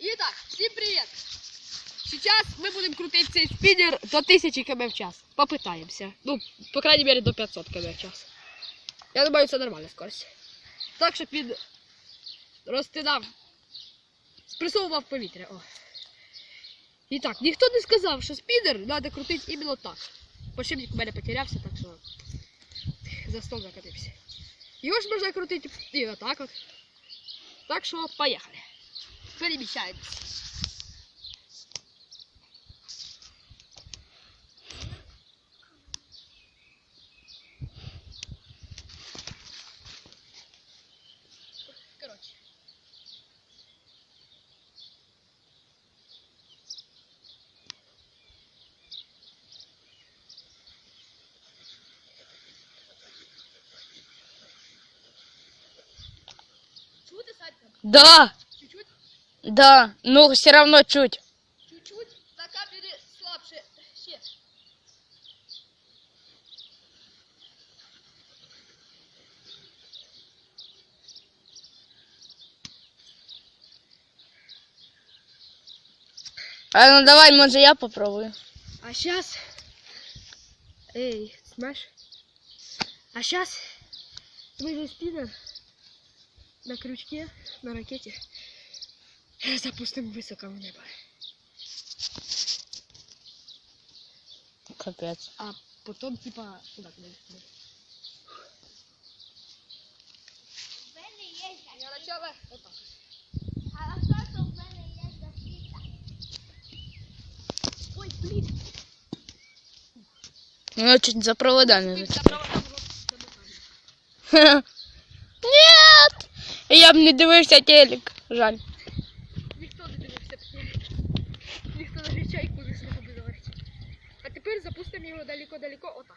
Итак, всем привет! Сейчас мы будем крутить цей спиннер до 1000 км в час. Попытаемся. Ну, по крайней мере, до 500 км в час. Я думаю, це нормальна скорость. Так, щоб він розтинав, спресовував повітря. О. І так, ніхто не сказав, що спіннер треба крутити іменно так. Подшипник у мене потерявся, так що за стол закатився. Його ж можна крутити і отак от. Так що поїхали. Переміщаємось. Короче. Чути, Садька? Да? Да, ну все равно чуть. Чуть-чуть? На капелі слабше. Ще. А ну давай, може я попробую. А сейчас... Эй, снимаешь? А сейчас мы же спиннер на крючке, на ракете запустим высоко в небо. Капець. А потом типа сюда куда-нибудь. В мене є Для начала вот так. а що в мене є защита? Ой, блин. Ну чуть за провода не за замыкаешь. Нет! Я б не дивився телек. Жаль. Ніхто навіть чайку не змог би заварити. А тепер запустимо його далеко-далеко отак.